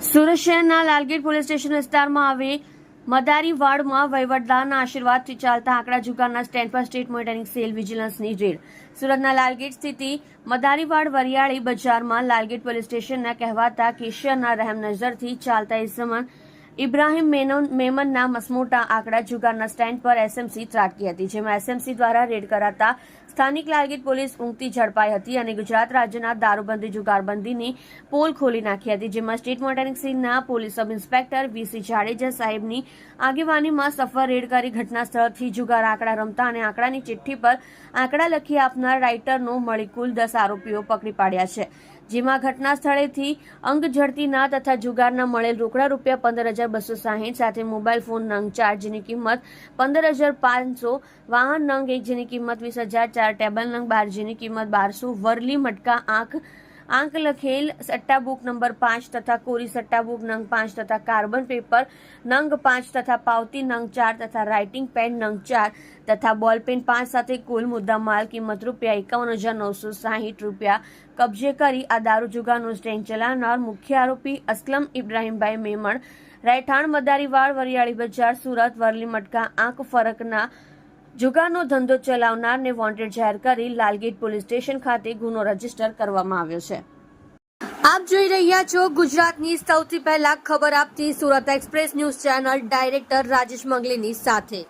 સુરત શહેરના Lalgate police station વિસ્તારમાં આવી મદારીવાડમાં વહીવટદારના આશીર્વાદથી ચાલતા આંકડા જુગારના સ્ટેન્ડ પર સ્ટેટ મોનિટરિંગ સેલ વિજિલન્સની રેડ. સુરતના લાલગેટ સ્થિતિ મદારીવાડ વરિયાળી બજારમાં લાલગેટ પોલીસ સ્ટેશનના કહેવાતા કેશિયરના રહેમ નજરથી ચાલતા ઇસમન ઇબ્રાહિમ મેનોન મેમનના મસમોટા આંકડા જુગારના સ્ટેન્ડ પર એસએમસી ત્રાટકી હતી, જેમાં એસએમસી દ્વારા રેડ કરાતા સ્થાનિક લાલગીર પોલીસ ઊંઘતી ઝડપાઈ હતી અને ગુજરાત રાજ્યના દારૂબંધી જુગારબંધીની પોલ ખોલી નાખી હતી, જેમાં સ્ટેટ મોનિટરિંગ સેલના police sub inspector VC Jadeja સાહેબની આગેવાનીમાં સફર રેડ કરી ઘટના સ્થળથી જુગાર આંકડા રમતા અને આંકડાની ચિઠ્ઠી પર આંકડા લખી આપનાર રાઇટરનો મળી કુલ દસ આરોપીઓ પકડી પાડ્યા છે, જેમાં ઘટના સ્થળેથી અંગ ઝડતીના તથા જુગારના મળેલ રોકડા રૂપિયા પંદર હજાર બસો સાહીઠ સાથે મોબાઈલ ફોન નંગ ચાર જેની કિંમત પંદર હજાર પાંચસો વાહન નંગ એક જેની કિંમત વીસ હજાર ચાર ટેબલ નંગ બાર જેની કિંમત બારસો વરલી મટકા આંખ આંક લખેલ સટ્ટા બુક નંબર પાંચ તથા કોરી સટ્ટા બુક નંગ પાંચ તથા કાર્બન પેપર, નંગ પાંચ તથા પાવતી, નંગ ચાર તથા રાઇટિંગ પેન, નંગ ચાર તથા બોલપેન પાંચ સાથે કુલ મુદ્દા માલ કિંમત રૂપિયા એકાવન હજાર નવસો સાહીઠ રૂપિયા કબજે કરી આ દારૂ જુગારનું સ્ટેન્ડ ચલાવનાર મુખ્ય આરોપી અસલમ ઇબ્રાહીમભાઈ મેમણ, રહેઠાણ મદારીવાડ, વરિયાળી બજાર, સુરત, વરલી મટકા, આંખ ફરકના જુગારનો ધંધો ચલાવનારને વોન્ટેડ જાહેર કરી લાલગીટ પોલીસ સ્ટેશન ખાતે ગુનો રજિસ્ટર કરવામાં આવ્યો છે. આપ જોઈ રહ્યા છો ગુજરાતની સૌથી પહેલા ખબર આપતી Surat express news channel director Rajesh મંગલીની સાથે.